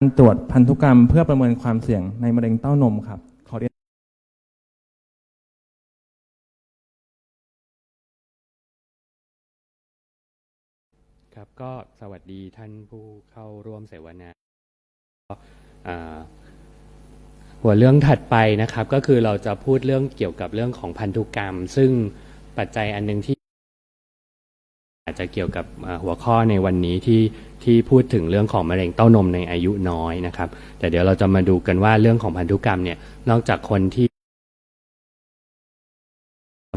การตรวจพันธุกรรมเพื่อประเมินความเสี่ยงในมะเร็งเต้านมครับขอเรียนครับก็สวัสดีท่านผู้เข้าร่วมเสวนาอ่าหัวเรื่องถัดไปนะครับ ก็คือเราจะพูดเรื่องเกี่ยวกับเรื่องของพันธุกรรม ซึ่งปัจจัยอันหนึงที่ อาจจะเกี่ยวกับหัวข้อในวันนี้ที่ที่พูดถึงเรื่องของมะเร็งเต้านมในอายุน้อยนะครับ แต่เดี๋ยวเราจะมาดูกันว่าเรื่องของพันธุกรรมเนี่ยนอกจากคนที่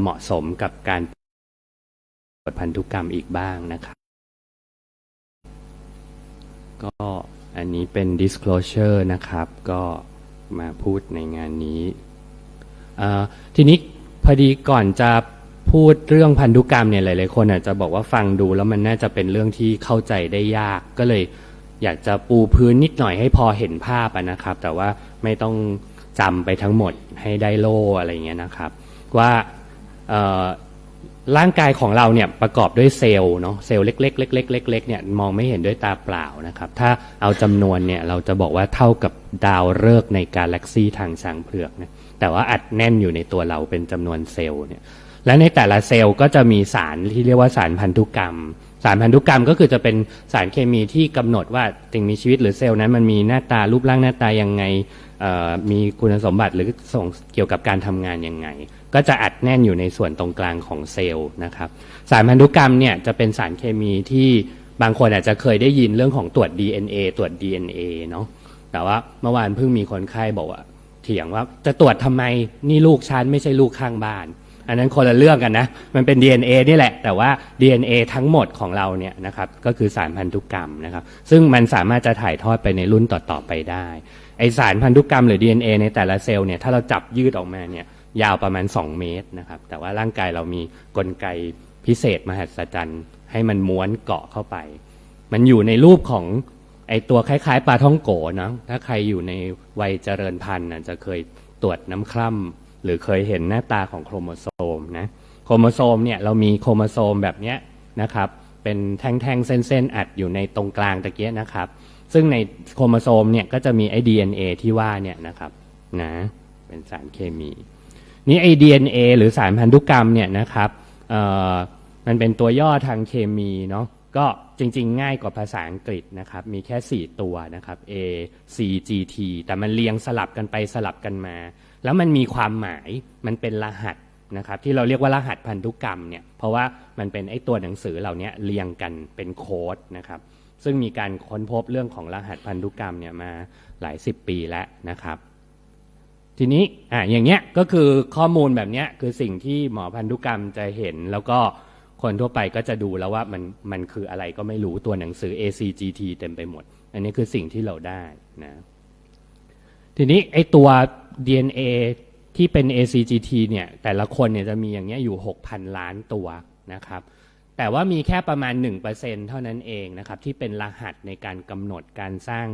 เหมาะสมกับการตรวจพันธุกรรมอีกบ้างนะครับ ก็อันนี้เป็น disclosure นะครับ ก็มาพูดในงานนี้ ทีนี้พอดีก่อนจะ พูดเรื่องพันธุกรรมเนี่ยหลาย ๆ คนอาจจะบอกว่าฟังดูแล้วมันน่าจะเป็นเรื่องที่เข้าใจได้ยาก ก็เลยอยากจะปูพื้นนิดหน่อยให้พอเห็นภาพนะครับ แต่ว่าไม่ต้องจำไปทั้งหมดให้ได้โล่อะไรเงี้ยนะครับ ว่าร่างกายของเราเนี่ยประกอบด้วยเซลล์เนาะเซลล์เล็กๆเล็กๆเล็กๆเนี่ยมองไม่เห็นด้วยตาเปล่านะครับ ถ้าเอาจำนวนเนี่ยเราจะบอกว่าเท่ากับดาวฤกษ์ในกาแล็กซีทางช้างเผือกนะแต่ว่าอัดแน่นอยู่ในตัวเราเป็นจำนวนเซลล์เนี่ย และในแต่ละเซลล์ก็จะมีสารที่เรียกว่าสารพันธุกรรม สารพันธุกรรมก็คือจะเป็นสารเคมีที่กำหนดว่าสิ่งมีชีวิตหรือเซลล์นั้นมันมีหน้าตารูปร่างหน้าตายังไงมีคุณสมบัติหรือส่งเกี่ยวกับการทำงานยังไง ก็จะอัดแน่นอยู่ในส่วนตรงกลางของเซลล์นะครับสารพันธุกรรมเนี่ยจะเป็นสารเคมีที่บางคนอาจจะเคยได้ยินเรื่องของตรวจ DNA ตรวจ DNA เนาะแต่ว่าเมื่อวานเพิ่งมีคนไข้บอกว่าเถียงว่าจะตรวจทำไมนี่ลูกฉันไม่ใช่ลูกข้างบ้าน อันนั้นคนละเรื่องกันนะ มันเป็น DNA นี่แหละ แต่ว่า DNA ทั้งหมดของเราเนี่ยนะครับก็คือสารพันธุกรรมนะครับ ซึ่งมันสามารถจะถ่ายทอดไปในรุ่นต่อๆไปได้ไอสารพันธุกรรมหรือ DNA ในแต่ละเซลล์เนี่ยถ้าเราจับยืดออกมาเนี่ยยาวประมาณ 2 เมตรนะครับ แต่ว่าร่างกายเรามีกลไกพิเศษมหัศจรรย์ให้มันม้วนเกาะเข้าไป มันอยู่ในรูปของไอตัวคล้ายๆ ปลาท่องโกเนะถ้าใครอยู่ในวัยเจริญพันธุ์จะเคยตรวจน้ำคร่ำ หรือเคยเห็นหน้าตาของโครโมโซมนะโครโมโซมเนี่ยเรามีโครโมโซมแบบเนี้ยนะครับเป็นแท่งๆ เส้นๆ อัดอยู่ในตรงกลางตะเกียนะครับ ซึ่งในโครโมโซมเนี่ยก็จะมีไอ้ DNA ที่ว่าเนี่ยนะครับนะเป็นสารเคมีนี่ไอ้ DNA หรือสารพันธุกรรมเนี่ยนะครับเอ่อมันเป็นตัวย่อทางเคมีเนาะก็จริงๆ ง่ายกว่าภาษาอังกฤษนะครับ มีแค่ 4 ตัวนะครับ A C G T แต่มันเรียงสลับกันไปสลับกันมา แล้วมันมีความหมายมันเป็นรหัสนะครับที่เราเรียกว่ารหัสพันธุกรรมเนี่ยเพราะว่ามันเป็นไอ้ตัวหนังสือเหล่านี้เรียงกันเป็นโค้ดนะครับซึ่งมีการค้นพบเรื่องของรหัสพันธุกรรมเนี่ยมาหลายสิบปีแล้วนะครับ ทีนี้อะอย่างเงี้ยก็คือข้อมูลแบบเนี้ยคือสิ่งที่หมอพันธุกรรมจะเห็น แล้วก็คนทั่วไปก็จะดูแล้วว่ามันมันคืออะไรก็ไม่รู้ตัวหนังสือ ACGT เต็มไปหมด อันนี้คือสิ่งที่เราได้นะ ทีนี้ไอตัว DNA ที่เป็น ACGT เนี่ยแต่ละคนเนี่ยจะมีอย่างเงี้ยอยู่ 6,000 ล้านตัวนะครับ แต่ว่ามีแค่ประมาณ 1%เท่านั้นเองนะครับ ที่เป็นรหัสในการกำหนดการสร้าง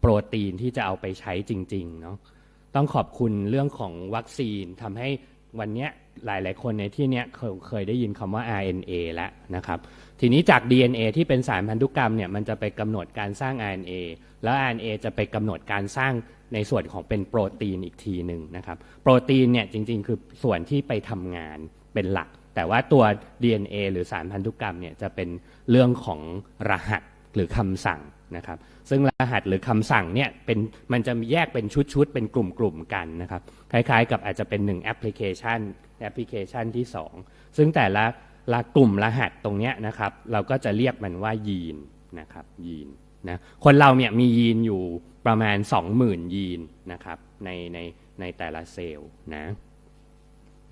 โปรตีนที่จะเอาไปใช้จริงๆเนาะต้องขอบคุณเรื่องของวัคซีนทำให้วันเนี้ยหลายๆคนในที่เนี้ยเคยเคยได้ยินคำว่า RNA แล้วนะครับ ทีนี้จาก DNA ที่เป็นสารพันธุกรรมเนี่ยมันจะไปกำหนดการสร้าง RNA แล้ว RNA จะไปกำหนดการสร้าง ในส่วนของเป็นโปรตีนอีกทีหนึ่งนะครับ โปรตีนเนี่ยจริง ๆ คือส่วนที่ไปทำงานเป็นหลัก แต่ว่าตัว DNA หรือสารพันธุกรรมเนี่ยจะเป็นเรื่องของรหัสหรือคำสั่งนะครับ ซึ่งรหัสหรือคำสั่งเนี่ยเป็นมันจะแยกเป็นชุดๆ เป็นกลุ่มๆกันนะครับ คล้ายๆ กับอาจจะเป็นหนึ่งแอปพลิเคชันแอปพลิเคชันที่ 2 ซึ่งแต่ละละกลุ่มรหัสตรงเนี้ยนะครับ เราก็จะเรียกมันว่ายีนนะครับยีนนะคนเราเนี่ยมียีนอยู่ ประมาณ 20,000 ยีนนะครับในในในแต่ละเซลล์นะ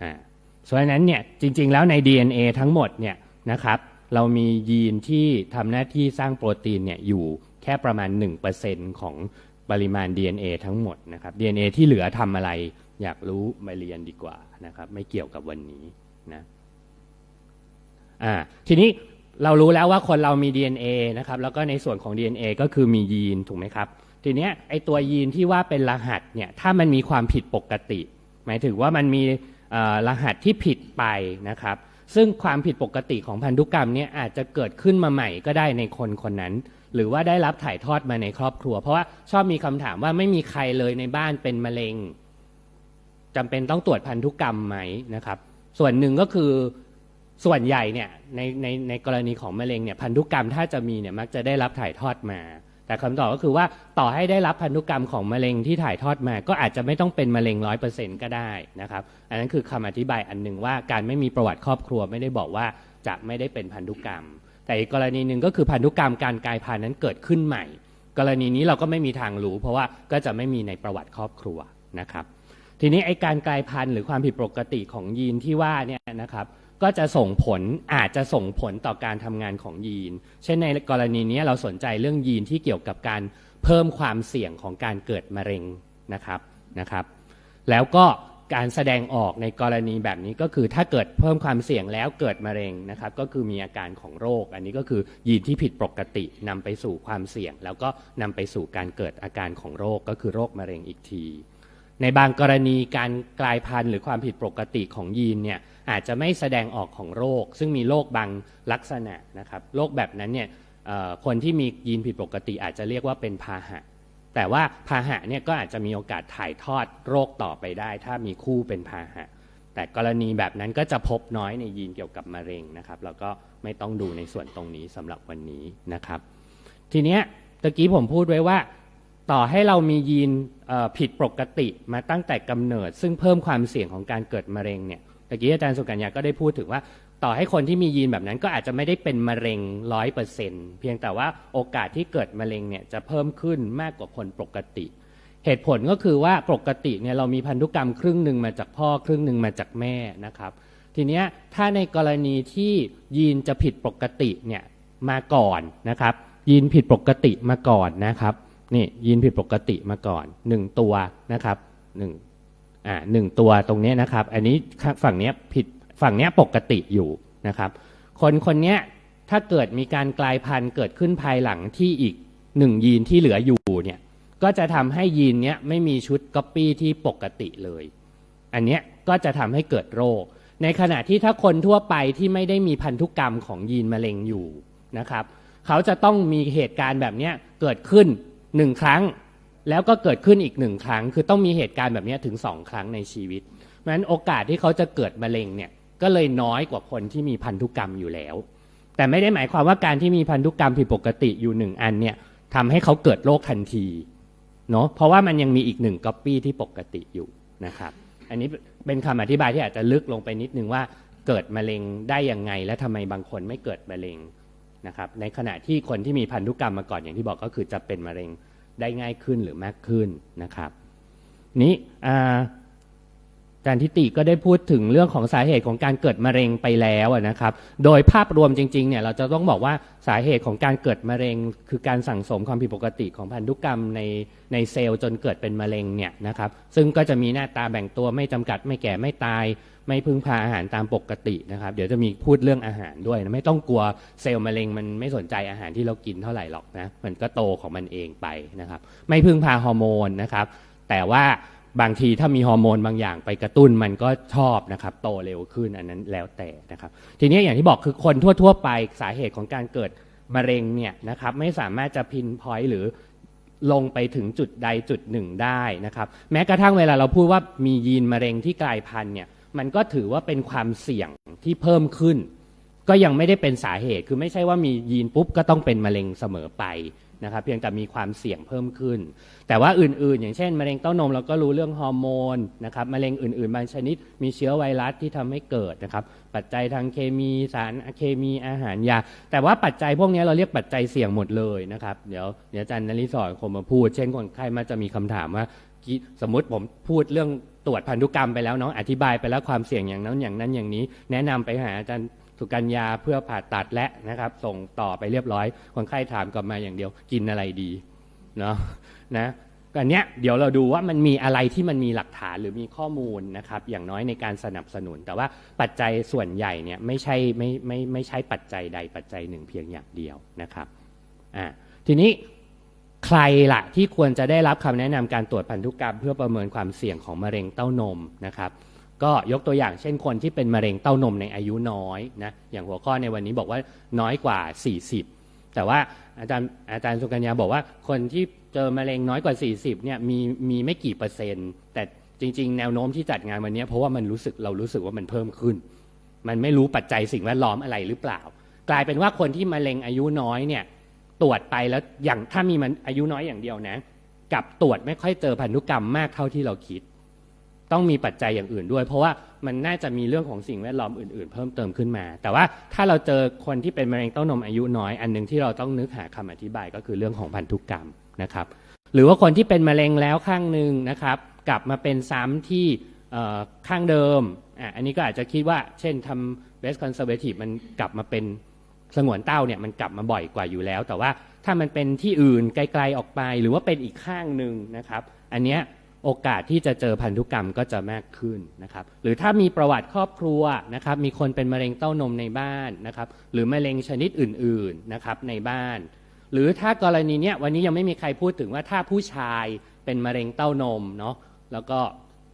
อ่าเพราะฉะนั้นเนี่ยจริงๆแล้วใน DNA ทั้งหมดเนี่ยนะครับเรามียีนที่ทำหน้าที่สร้างโปรตีนเนี่ยอยู่แค่ประมาณ 1%ของปริมาณ DNA ทั้งหมดนะครับ DNA ที่เหลือทำอะไรอยากรู้มาเรียนดีกว่านะครับไม่เกี่ยวกับวันนี้นะอ่าทีนี้เรารู้แล้วว่าคนเรามี DNA นะครับแล้วก็ในส่วนของ DNA ก็คือมียีนถูกไหมครับ ทีเนี้ยไอตัวยีนที่ว่าเป็นรหัสเนี่ยถ้ามันมีความผิดปกติ หมายถึงว่ามันมีรหัสที่ผิดไปนะครับ ซึ่งความผิดปกติของพันธุกรรมเนี่ยอาจจะเกิดขึ้นมาใหม่ก็ได้ในคนคนนั้น หรือว่าได้รับถ่ายทอดมาในครอบครัว เพราะว่าชอบมีคำถามว่าไม่มีใครเลยในบ้านเป็นมะเร็งจำเป็นต้องตรวจพันธุกรรมไหมนะครับ ส่วนหนึ่งก็คือส่วนใหญ่เนี่ยในในในกรณีของมะเร็งเนี่ยพันธุกรรมถ้าจะมีเนี่ยมักจะได้รับถ่ายทอดมา แต่คำตอบก็คือว่าต่อให้ได้รับพันธุกรรมของมะเร็งที่ถ่ายทอดมา ก็อาจจะไม่ต้องเป็นมะเร็งร้อยเปอร์เซ็นต์ก็ได้นะครับ อันนั้นคือคำอธิบายอันหนึ่งว่าการไม่มีประวัติครอบครัวไม่ได้บอกว่าจะไม่ได้เป็นพันธุกรรม แต่อีกกรณีหนึ่งก็คือพันธุกรรมการกลายพันธุ์นั้นเกิดขึ้นใหม่ กรณีนี้เราก็ไม่มีทางรู้ เพราะว่าก็จะไม่มีในประวัติครอบครัวนะครับ ทีนี้ไอการกลายพันธุ์หรือความผิดปกติของยีนที่ว่าเนี่ยนะครับ ก็จะส่งผลอาจจะส่งผลต่อการทำงานของยีน เช่นในกรณีนี้เราสนใจเรื่องยีนที่เกี่ยวกับการเพิ่มความเสี่ยงของการเกิดมะเร็งนะครับนะครับ แล้วก็การแสดงออกในกรณีแบบนี้ก็คือถ้าเกิดเพิ่มความเสี่ยงแล้วเกิดมะเร็งนะครับ ก็คือมีอาการของโรค อันนี้ก็คือยีนที่ผิดปกตินำไปสู่ความเสี่ยง แล้วก็นำไปสู่การเกิดอาการของโรคก็คือโรคมะเร็งอีกที ในบางกรณีการกลายพันธุ์หรือความผิดปกติของยีนเนี่ยอาจจะไม่แสดงออกของโรค ซึ่งมีโรคบางลักษณะนะครับโรคแบบนั้นเนี่ยคนที่มียีนผิดปกติอาจจะเรียกว่าเป็นพาหะ แต่ว่าพาหะเนี่ยก็อาจจะมีโอกาสถ่ายทอดโรคต่อไปได้ ถ้ามีคู่เป็นพาหะ แต่กรณีแบบนั้นก็จะพบน้อยในยีนเกี่ยวกับมะเร็งนะครับแล้วก็ไม่ต้องดูในส่วนตรงนี้สำหรับวันนี้นะครับ ทีเนี้ยตะกี้ผมพูดไว้ว่า ต่อให้เรามียีนผิดปกติมาตั้งแต่กำเนิด ซึ่งเพิ่มความเสี่ยงของการเกิดมะเร็งเนี่ยตะกี้อาจารย์สุกัญญาก็ได้พูดถึงว่า ต่อให้คนที่มียีนแบบนั้นก็อาจจะไม่ได้เป็นมะเร็งร้อยเปอร์เซ็นเพียงแต่ว่าโอกาสที่เกิดมะเร็งเนี่ยจะเพิ่มขึ้นมากกว่าคนปกติ เหตุผลก็คือว่าปกติเนี่ยเรามีพันธุกรรมครึ่งหนึ่งมาจากพ่อครึ่งหนึ่งมาจากแม่นะครับ ทีเนี้ยถ้าในกรณีที่ยีนจะผิดปกติเนี่ยมาก่อนนะครับยีนผิดปกติมาก่อนนะครับ นี่ยีนผิดปกติมาก่อนหนึ่งตัวนะครับหนึ่งอ่าหนึ่งตัวตรงนี้นะครับ อันนี้ฝั่งเนี้ยผิดฝั่งเนี้ยปกติอยู่นะครับ คนคนเนี้ยถ้าเกิดมีการกลายพันธุ์เกิดขึ้นภายหลังที่อีกหนึ่งยีนที่เหลืออยู่เนี่ยก็จะทำให้ยีนเนี้ยไม่มีชุดก๊อปปี้ที่ปกติเลย อันเนี้ยก็จะทำให้เกิดโรค ในขณะที่ถ้าคนทั่วไปที่ไม่ได้มีพันธุกรรมของยีนมะเร็งอยู่นะครับ เขาจะต้องมีเหตุการณ์แบบเนี้ยเกิดขึ้น หนึ่งครั้งแล้วก็เกิดขึ้นอีกหนึ่งครั้ง คือต้องมีเหตุการณ์แบบนี้ถึงสองครั้งในชีวิตเพราะฉะนั้นโอกาสที่เขาจะเกิดมะเร็งเนี่ยก็เลยน้อยกว่าคนที่มีพันธุกรรมอยู่แล้ว แต่ไม่ได้หมายความว่าการที่มีพันธุกรรมผิดปกติอยู่หนึ่งอันเนี่ยทำให้เขาเกิดโรคทันทีเนาะเพราะว่ามันยังมีอีกหนึ่งก๊อปปี้ที่ปกติอยู่นะครับ อันนี้เป็นคำอธิบายที่อาจจะลึกลงไปนิดนึงว่าเกิดมะเร็งได้ยังไง และทำไมบางคนไม่เกิดมะเร็ง นะครับในขณะที่คนที่มีพันธุกรรมมาก่อนอย่างที่บอกก็คือจะเป็นมะเร็งได้ง่ายขึ้นหรือมากขึ้นนะครับ นี้อาจารย์ทิติก็ได้พูดถึงเรื่องของสาเหตุของการเกิดมะเร็งไปแล้วนะครับ โดยภาพรวมจริงๆเนี่ยเราจะต้องบอกว่าสาเหตุของการเกิดมะเร็ง คือการสั่งสมความผิดปกติของพันธุกรรมในในเซลล์จนเกิดเป็นมะเร็งเนี่ยนะครับ ซึ่งก็จะมีหน้าตาแบ่งตัวไม่จำกัดไม่แก่ไม่ตาย ไม่พึ่งพาอาหารตามปกตินะครับ เดี๋ยวจะมีพูดเรื่องอาหารด้วยนะไม่ต้องกลัวเซลล์มะเร็งมันไม่สนใจอาหารที่เรากินเท่าไหร่หรอกนะมันก็โตของมันเองไปนะครับ ไม่พึ่งพาฮอร์โมนนะครับ แต่ว่าบางทีถ้ามีฮอร์โมนบางอย่างไปกระตุ้นมันก็ชอบนะครับ โตเร็วขึ้นอันนั้นแล้วแต่นะครับ ทีนี้อย่างที่บอกคือคนทั่ว ๆ ไปสาเหตุของการเกิดมะเร็งเนี่ยนะครับ ไม่สามารถจะพินพอยต์หรือลงไปถึงจุดใดจุดหนึ่งได้นะครับ แม้กระทั่งเวลาเราพูดว่ามียีนมะเร็งที่กลายพันธุ์เนี่ย มันก็ถือว่าเป็นความเสี่ยงที่เพิ่มขึ้น ก็ยังไม่ได้เป็นสาเหตุ คือไม่ใช่ว่ามียีนปุ๊บก็ต้องเป็นมะเร็งเสมอไปนะครับเพียงแต่มีความเสี่ยงเพิ่มขึ้น แต่ว่าอื่นๆ อย่างเช่น มะเร็งเต้านมเราก็รู้เรื่องฮอร์โมนนะครับมะเร็งอื่นๆ บางชนิด มีเชื้อไวรัสที่ทำให้เกิดนะครับปัจจัยทางเคมีสารเคมีอาหารยา แต่ว่าปัจจัยพวกนี้เราเรียกปัจจัยเสี่ยงหมดเลยนะครับเดี๋ยวเดี๋ยวอาจารย์นริศรคงมาพูด เช่นคนไข้มาจะมีคำถามว่าสมมติผมพูดเรื่อง ตรวจพันธุกรรมไปแล้วเนาะอธิบายไปแล้วความเสี่ยงอย่างนั้นอย่างนั้นอย่างนี้ แนะนำไปหาอาจารย์สุกัญญาเพื่อผ่าตัดและนะครับ ส่งต่อไปเรียบร้อย คนไข้ถามกลับมาอย่างเดียว กินอะไรดีเนาะนะอันเนี้ยเดี๋ยวเราดูว่ามันมีอะไรที่มันมีหลักฐานหรือมีข้อมูลนะครับ อย่างน้อยในการสนับสนุน แต่ว่าปัจจัยส่วนใหญ่เนี่ยไม่ใช่ไม่ไม่ไม่ใช่ปัจจัยใดปัจจัยหนึ่งเพียงอย่างเดียวนะครับอ่าทีนี้ ใครล่ะที่ควรจะได้รับคำแนะนำการตรวจพันธุกรรม เพื่อประเมินความเสี่ยงของมะเร็งเต้านมนะครับ ก็ยกตัวอย่างเช่นคนที่เป็นมะเร็งเต้านมในอายุน้อยนะอย่างหัวข้อในวันนี้บอกว่าน้อยกว่า 40 แต่ว่าอาจารย์อาจารย์สุกัญญาบอกว่าคนที่เจอมะเร็งน้อยกว่า 40เนี่ยมีมีไม่กี่เปอร์เซ็นต์ แต่จริง ๆ แนวโน้มที่จัดงานวันนี้เพราะว่ามันรู้สึกเรารู้สึกว่ามันเพิ่มขึ้น มันไม่รู้ปัจจัยสิ่งแวดล้อมอะไรหรือเปล่า กลายเป็นว่าคนที่มะเร็งอายุน้อยเนี่ย ตรวจไปแล้วอย่างถ้ามีมันอายุน้อยอย่างเดียวนะกลับตรวจไม่ค่อยเจอพันธุกรรมมากเท่าที่เราคิด ต้องมีปัจจัยอย่างอื่นด้วย เพราะว่ามันน่าจะมีเรื่องของสิ่งแวดล้อมอื่น ๆ เพิ่มเติมขึ้นมา แต่ว่าถ้าเราเจอคนที่เป็นมะเร็งเต้านมอายุน้อย อันหนึงที่เราต้องนึกหาคำอธิบายก็คือเรื่องของพันธุกรรมนะครับ หรือว่าคนที่เป็นมะเร็งแล้วข้างหนึ่งนะครับ กลับมาเป็นซ้ำที่ข้างเดิมอะอันนี้ก็อาจจะคิดว่า เช่นทำ breast conservative มันกลับมาเป็น สงวนเต้าเนี่ยมันกลับมาบ่อยกว่าอยู่แล้ว แต่ว่าถ้ามันเป็นที่อื่นไกลๆออกไป หรือว่าเป็นอีกข้างหนึ่งนะครับ อันเนี้ยโอกาสที่จะเจอพันธุกรรมก็จะมากขึ้นนะครับ หรือถ้ามีประวัติครอบครัวนะครับ มีคนเป็นมะเร็งเต้านมในบ้านนะครับ หรือมะเร็งชนิดอื่นๆนะครับในบ้าน หรือถ้ากรณีเนี้ยวันนี้ยังไม่มีใครพูดถึงว่าถ้าผู้ชายเป็นมะเร็งเต้านมเนาะแล้วก็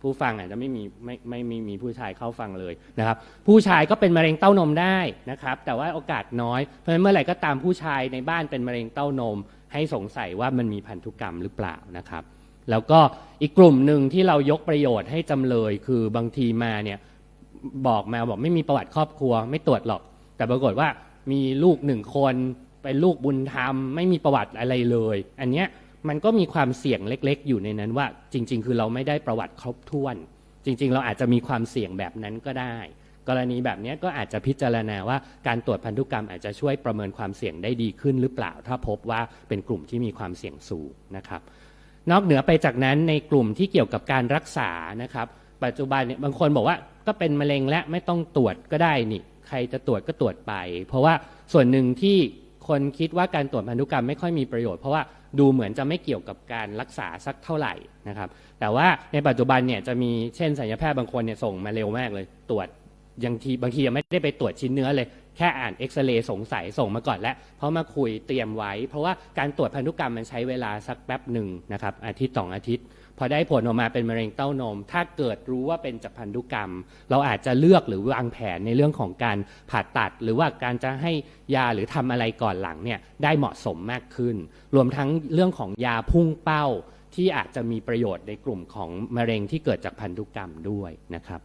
ผู้ฟังอาจจะไม่มีไม่ไม่ไม่มีผู้ชายเข้าฟังเลยนะครับ ผู้ชายก็เป็นมะเร็งเต้านมได้นะครับ แต่ว่าโอกาสน้อยเพราะฉะนั้นเมื่อไหร่ก็ตามผู้ชายในบ้านเป็นมะเร็งเต้านม ให้สงสัยว่ามันมีพันธุกรรมหรือเปล่านะครับ แล้วก็อีกกลุ่มหนึ่งที่เรายกประโยชน์ให้จำเลยคือบางทีมาเนี่ยบอกมาบอกไม่มีประวัติครอบครัว ไม่ตรวจหรอก แต่ปรากฏว่ามีลูกหนึ่งคนเป็นลูกบุญธรรม ไม่มีประวัติอะไรเลย อันเนี้ย มันก็มีความเสี่ยงเล็กๆ อยู่ในนั้นว่า จริง ๆ คือเราไม่ได้ประวัติครบถ้วน จริง ๆ เราอาจจะมีความเสี่ยงแบบนั้นก็ได้ กรณีแบบนี้ก็อาจจะพิจารณาว่าการตรวจพันธุกรรมอาจจะช่วยประเมินความเสี่ยงได้ดีขึ้นหรือเปล่า ถ้าพบว่าเป็นกลุ่มที่มีความเสี่ยงสูงนะครับ นอกเหนือไปจากนั้นในกลุ่มที่เกี่ยวกับการรักษานะครับ ปัจจุบันเนี่ยบางคนบอกว่าก็เป็นมะเร็งและไม่ต้องตรวจก็ได้นี่ใครจะตรวจก็ตรวจไป เพราะว่าส่วนหนึ่งที่คนคิดว่าการตรวจพันธุกรรมไม่ค่อยมีประโยชน์เพราะว่า ดูเหมือนจะไม่เกี่ยวกับการรักษาสักเท่าไหร่นะครับ แต่ว่าในปัจจุบันเนี่ยจะมีเช่นสัญญาแพทย์บางคนเนี่ยส่งมาเร็วมากเลยตรวจยังทีบางทียังไม่ได้ไปตรวจชิ้นเนื้อเลย แค่อ่านเอ็กซเรย์สงสัยส่งมาก่อนแล้ว เพราะมาคุยเตรียมไว้ เพราะว่าการตรวจพันธุกรรมมันใช้เวลาสักแป๊บหนึ่งนะครับอาทิตย์สองอาทิตย์ พอได้ผลออกมาเป็นมะเร็งเต้านม ถ้าเกิดรู้ว่าเป็นจากพันธุกรรม เราอาจจะเลือกหรือวางแผนในเรื่องของการผ่าตัด หรือว่าการจะให้ยาหรือทำอะไรก่อนหลังเนี่ยได้เหมาะสมมากขึ้น รวมทั้งเรื่องของยาพุ่งเป้าที่อาจจะมีประโยชน์ในกลุ่มของมะเร็งที่เกิดจากพันธุกรรมด้วยนะครับ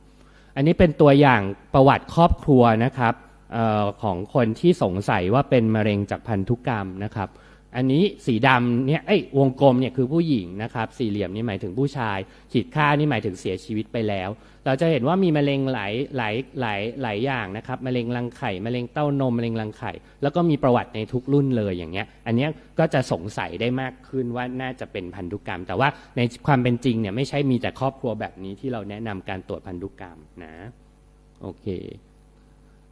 อันนี้เป็นตัวอย่างประวัติครอบครัวนะครับออของคนที่สงสัยว่าเป็นมะเร็งจากพันธุกรรมนะครับ อันนี้สีดำเนี่ยเอ้วงกลมเนี่ยคือผู้หญิงนะครับ สี่เหลี่ยมนี่หมายถึงผู้ชาย ขีดค่านี่หมายถึงเสียชีวิตไปแล้ว เราจะเห็นว่ามีมะเร็งหลายหลายหลายหลายอย่างนะครับมะเร็งรังไข่มะเร็งเต้านมมะเร็งรังไข่ แล้วก็มีประวัติในทุกรุ่นเลยอย่างเงี้ย อันนี้ก็จะสงสัยได้มากขึ้นว่าน่าจะเป็นพันธุกรรม แต่ว่าในความเป็นจริงเนี่ยไม่ใช่มีแต่ครอบครัวแบบนี้ที่เราแนะนำการตรวจพันธุกรรมนะโอเค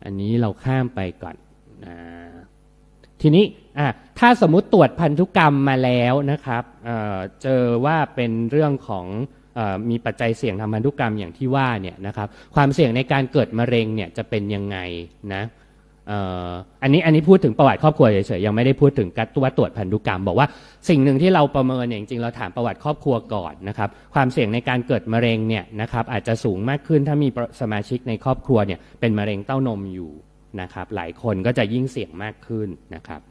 อันนี้เราข้ามไปก่อนนะ ทีนี้อะถ้าสมมุติตรวจพันธุกรรมมาแล้วนะครับเอ่อเจอว่าเป็นเรื่องของมีปัจจัยเสี่ยงทางพันธุกรรมอย่างที่ว่าเนี่ยนะครับความเสี่ยงในการเกิดมะเร็งเนี่ยจะเป็นยังไงนะอันนี้อันนี้พูดถึงประวัติครอบครัวเฉยๆยังไม่ได้พูดถึงการตัวตรวจพันธุกรรม บอกว่าสิ่งหนึ่งที่เราประเมินเนี่ยจริงๆเราถามประวัติครอบครัวก่อนนะครับความเสี่ยงในการเกิดมะเร็งเนี่ยนะครับอาจจะสูงมากขึ้นถ้ามีสมาชิกในครอบครัวเนี่ยเป็นมะเร็งเต้านมอยู่ นะครับ หลายคนก็จะยิ่งเสี่ยงมากขึ้นนะครับ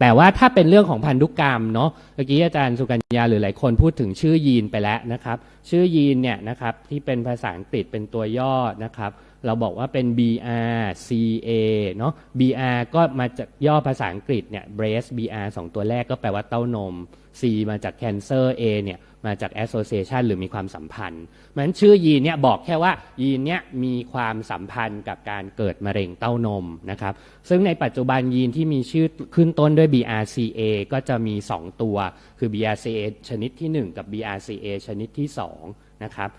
แต่ว่าถ้าเป็นเรื่องของพันธุกรรมเนาะเมื่อกี้อาจารย์สุกัญญาหรือหลายคนพูดถึงชื่อยีนไปแล้วนะครับ ชื่อยีนเนี่ยนะครับที่เป็นภาษาอังกฤษเป็นตัวย่อนะครับ เราบอกว่าเป็น BR CA เนาะ BR ก็มาจากย่อภาษาอังกฤษเนี่ย breast BR สองตัวแรกก็แปลว่าเต้านม C มาจาก cancer A เนี่ยมาจาก association หรือมีความสัมพันธ์เพราะฉะนั้นชื่อยีนเนี่ยบอกแค่ว่ายีนเนี่ยมีความสัมพันธ์กับการเกิดมะเร็งเต้านมนะครับ ซึ่งในปัจจุบันยีนที่มีชื่อขึ้นต้นด้วย BRCA ก็จะมี 2 ตัว คือ BRCA ชนิดที่ 1 กับ BRCA ชนิดที่2นะครับ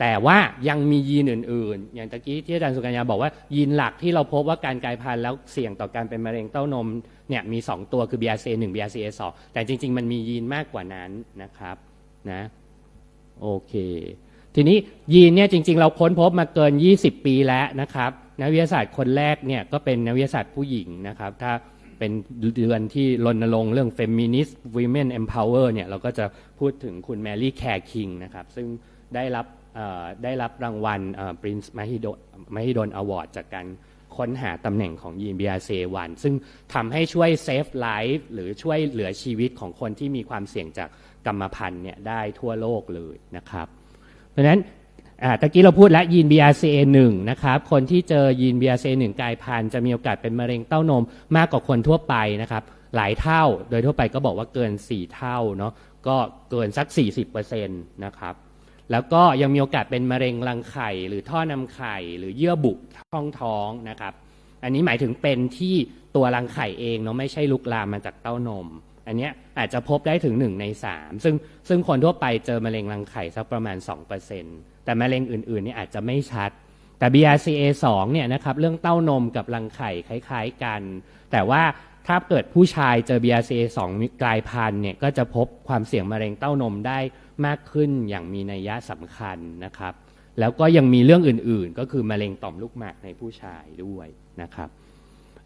แต่ว่ายังมียีนอื่น ๆ อย่างตะกี้ที่อาจารย์สุกัญญาบอกว่ายีนหลักที่เราพบว่าการกลายพันธุ์แล้วเสี่ยงต่อการเป็นมะเร็งเต้านมเนี่ยมี 2 ตัวคือ BRCA 1 BRCA 2 แต่จริง ๆ มันมียีนมากกว่านั้นนะครับนะโอเค ทีนี้ยีนเนี่ยจริง ๆ เราค้นพบมาเกิน 20 ปีแล้วนะครับนักวิทยาศาสตร์คนแรกเนี่ยก็เป็นนักวิทยาศาสตร์ผู้หญิงนะครับ ถ้าเป็นเดือนที่รณรงค์เรื่อง feminist women empower เนี่ยเราก็จะพูดถึงคุณแมรี่แคร์คิงนะครับซึ่งได้รับ ได้รับรางวัลเอ่อ Prince Mahidol Mahidol Award จากการค้นหาตำแหน่งของยีน BRCA1 ซึ่งทำให้ช่วยเซฟไลฟ์หรือช่วยเหลือชีวิตของคนที่มีความเสี่ยงจากกรรมพันธุ์เนี่ยได้ทั่วโลกเลยนะครับ เพราะฉะนั้นตะกี้เราพูดแล้วยีน BRCA1 นะครับ คนที่เจอยีน BRCA1 กลายพันธุ์จะมีโอกาสเป็นมะเร็งเต้านมมากกว่าคนทั่วไปนะครับ หลายเท่า โดยทั่วไปก็บอกว่าเกิน 4 เท่าเนาะ ก็เกินสัก 40%นะครับ แล้วก็ยังมีโอกาสเป็นมะเร็งรังไข่ หรือท่อนำไข่ หรือเยื่อบุท้องท้องนะครับ อันนี้หมายถึงเป็นที่ตัวรังไข่เองเนาะไม่ใช่ลุกลามมาจากเต้านม อันเนี้ยอาจจะพบได้ถึง 1 ใน 3 ซึ่งซึ่งคนทั่วไปเจอมะเร็งรังไข่สักประมาณ 2%แต่มะเร็งอื่นๆนี่อาจจะไม่ชัด แต่ BRCA2 เนี่ยนะครับเรื่องเต้านมกับรังไข่คล้ายๆกัน แต่ว่าถ้าเกิดผู้ชายเจอ BRCA2 กลายพันธุ์เนี่ยก็จะพบความเสี่ยงมะเร็งเต้านมได้ มากขึ้นอย่างมีนัยยะสำคัญนะครับ แล้วก็ยังมีเรื่องอื่นๆ ก็คือมะเร็งต่อมลูกหมากในผู้ชายด้วยนะครับ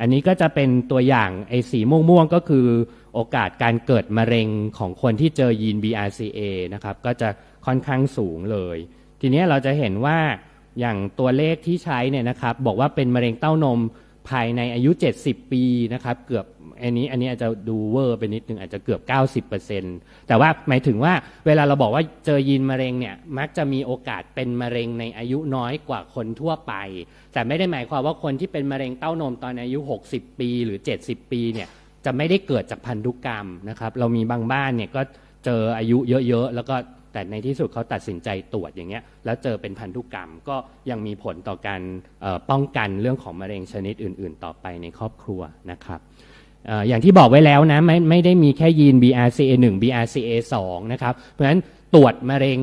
อันนี้ก็จะเป็นตัวอย่างไอ้สีม่วงๆ ก็คือโอกาสการเกิดมะเร็งของคนที่เจอยีน BRCA นะครับ ก็จะค่อนข้างสูงเลย ทีนี้เราจะเห็นว่าอย่างตัวเลขที่ใช้เนี่ยนะครับ บอกว่าเป็นมะเร็งเต้านมภายในอายุ 70 ปีนะครับ เกือบ อันนี้อันนี้อาจจะดูเวอร์ไปนิดนึงอาจจะเกือบ 90%แต่ว่าหมายถึงว่าเวลาเราบอกว่าเจอยีนมะเร็งเนี่ยมักจะมีโอกาสเป็นมะเร็งในอายุน้อยกว่าคนทั่วไป แต่ไม่ได้หมายความว่าคนที่เป็นมะเร็งเต้านมตอนอายุ 60 ปีหรือ 70 ปีเนี่ยจะไม่ได้เกิดจากพันธุกรรมนะครับ เรามีบางบ้านเนี่ยก็เจออายุเยอะๆ แล้วก็แต่ในที่สุดเขาตัดสินใจตรวจอย่างเงี้ย แล้วเจอเป็นพันธุกรรมก็ยังมีผลต่อการป้องกันเรื่องของมะเร็งชนิดอื่น ๆ ต่อไปในครอบครัวนะครับ อย่างที่บอกไว้แล้วนะไม่ไม่ได้มีแค่ยีน BRCA1 BRCA2 นะครับ เพราะฉะนั้นตรวจมะเร็ง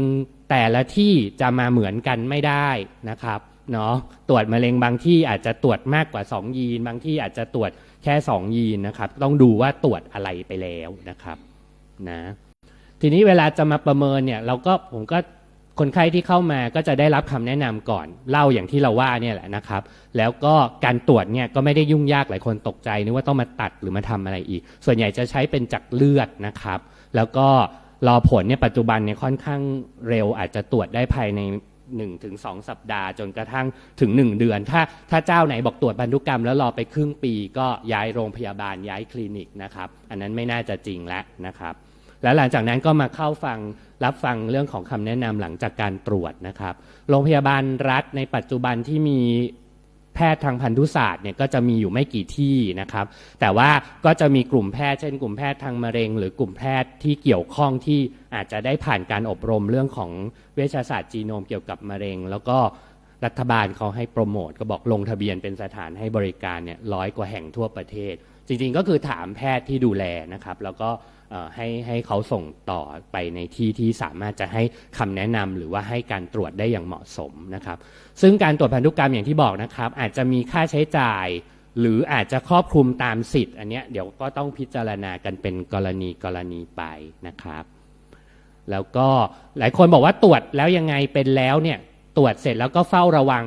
แต่ละที่จะมาเหมือนกันไม่ได้นะครับเนาะตรวจมะเร็งบางที่อาจจะตรวจมากกว่า 2 ยีน บางที่อาจจะตรวจแค่ 2 ยีนนะครับ ต้องดูว่าตรวจอะไรไปแล้วนะครับนะทีนี้เวลาจะมาประเมินเนี่ยเราก็ผมก็ คนไข้ที่เข้ามาก็จะได้รับคำแนะนำก่อนเล่าอย่างที่เราว่าเนี่ยแหละนะครับ แล้วก็การตรวจเนี่ยก็ไม่ได้ยุ่งยากหลายคนตกใจนึกว่าต้องมาตัดหรือมาทำอะไรอีก ส่วนใหญ่จะใช้เป็นจากเลือดนะครับ แล้วก็รอผลเนี่ยปัจจุบันเนี่ยค่อนข้างเร็วอาจจะตรวจได้ภายใน1ถึง2สัปดาห์จนกระทั่งถึง 1 เดือน ถ้าถ้าเจ้าไหนบอกตรวจพันธุกรรมแล้วรอไปครึ่งปีก็ย้ายโรงพยาบาลย้ายคลินิกนะครับ อันนั้นไม่น่าจะจริงแล้วนะครับ แล้วหลังจากนั้นก็มาเข้าฟังรับฟังเรื่องของคำแนะนำหลังจากการตรวจนะครับ โรงพยาบาลรัฐในปัจจุบันที่มีแพทย์ทางพันธุศาสตร์เนี่ยก็จะมีอยู่ไม่กี่ที่นะครับ แต่ว่าก็จะมีกลุ่มแพทย์เช่น กลุ่มแพทย์ทางมะเร็ง หรือกลุ่มแพทย์ที่เกี่ยวข้องที่อาจจะได้ผ่านการอบรมเรื่องของเวชศาสตร์จีโนมเกี่ยวกับมะเร็ง แล้วก็รัฐบาลเขาให้โปรโมทก็บอกลงทะเบียนเป็นสถานให้บริการเนี่ยร้อยกว่าแห่งทั่วประเทศ จริงๆก็คือถามแพทย์ที่ดูแลนะครับ แล้วก็ ให้ให้เขาส่งต่อไปในที่ที่สามารถจะให้คำแนะนำหรือว่าให้การตรวจได้อย่างเหมาะสมนะครับ ซึ่งการตรวจพันธุกรรมอย่างที่บอกนะครับ อาจจะมีค่าใช้จ่าย หรืออาจจะครอบคลุมตามสิทธิ์ อันเนี้ยเดี๋ยวก็ต้องพิจารณากันเป็นกรณีกรณีไปนะครับ แล้วก็หลายคนบอกว่าตรวจแล้วยังไงเป็นแล้วเนี่ยตรวจเสร็จแล้วก็เฝ้าระวัง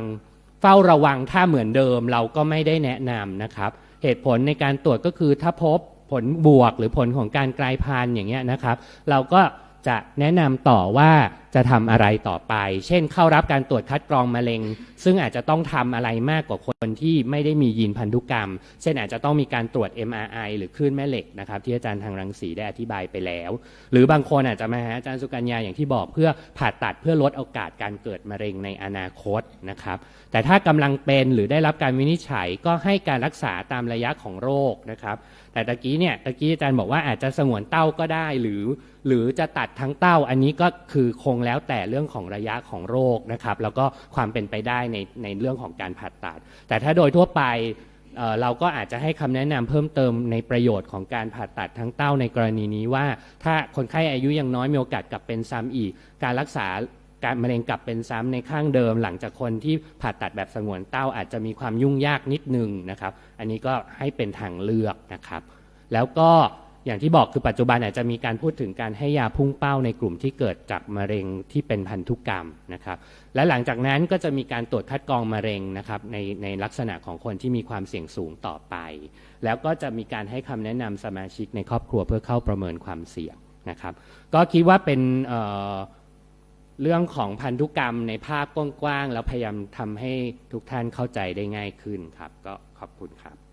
เฝ้าระวังถ้าเหมือนเดิมเราก็ไม่ได้แนะนำนะครับ เหตุผลในการตรวจก็คือถ้าพบ ผลบวกหรือผลของการกลายพันธุ์อย่างเงี้ยนะครับ เราก็จะแนะนำต่อว่าจะทำอะไรต่อไป เช่น เข้ารับการตรวจคัดกรองมะเร็ง ซึ่งอาจจะต้องทำอะไรมากกว่าคนที่ไม่ได้มียีนพันธุกรรม เช่นอาจจะต้องมีการตรวจ MRI หรือคลื่นแม่เหล็กนะครับที่อาจารย์ทางรังสีได้อธิบายไปแล้ว หรือบางคนอาจจะมาหาอาจารย์สุกัญญาอย่างที่บอกเพื่อผ่าตัดเพื่อลดโอกาสการเกิดมะเร็งในอนาคตนะครับแต่ถ้ากำลังเป็นหรือได้รับการวินิจฉัยก็ให้การรักษาตามระยะของโรคนะครับแต่ตะกี้เนี่ยตะกี้อาจารย์บอกว่าอาจจะสงวนเต้าก็ได้หรือ หรือจะตัดทั้งเต้าอันนี้ก็คือคงแล้วแต่เรื่องของระยะของโรคนะครับ แล้วก็ความเป็นไปได้ในในเรื่องของการผ่าตัด แต่ถ้าโดยทั่วไปเเราก็อาจจะให้คำแนะนำเพิ่มเติมในประโยชน์ของการผ่าตัดทั้งเต้าในกรณีนี้ว่า ถ้าคนไข้อายุยังน้อยมีโอกาสกลับเป็นซ้ำอีก การรักษาการมะเร็งกลับเป็นซ้ำในข้างเดิม หลังจากคนที่ผ่าตัดแบบสงวนเต้าอาจจะมีความยุ่งยากนิดนึงนะครับ อันนี้ก็ให้เป็นทางเลือกนะครับ แล้วก็ อย่างที่บอกคือปัจจุบันอาจจะมีการพูดถึงการให้ยาพุ่งเป้าในกลุ่มที่เกิดจากมะเร็งที่เป็นพันธุกรรมนะครับ และหลังจากนั้นก็จะมีการตรวจคัดกรองมะเร็งนะครับในในลักษณะของคนที่มีความเสี่ยงสูงต่อไป แล้วก็จะมีการให้คำแนะนำสมาชิกในครอบครัวเพื่อเข้าประเมินความเสี่ยงนะครับ ก็คิดว่าเป็นเเรื่องของพันธุกรรมในภาพกว้างๆแล้วพยายามทำให้ทุกท่านเข้าใจได้ง่ายขึ้นครับ ก็ขอบคุณครับ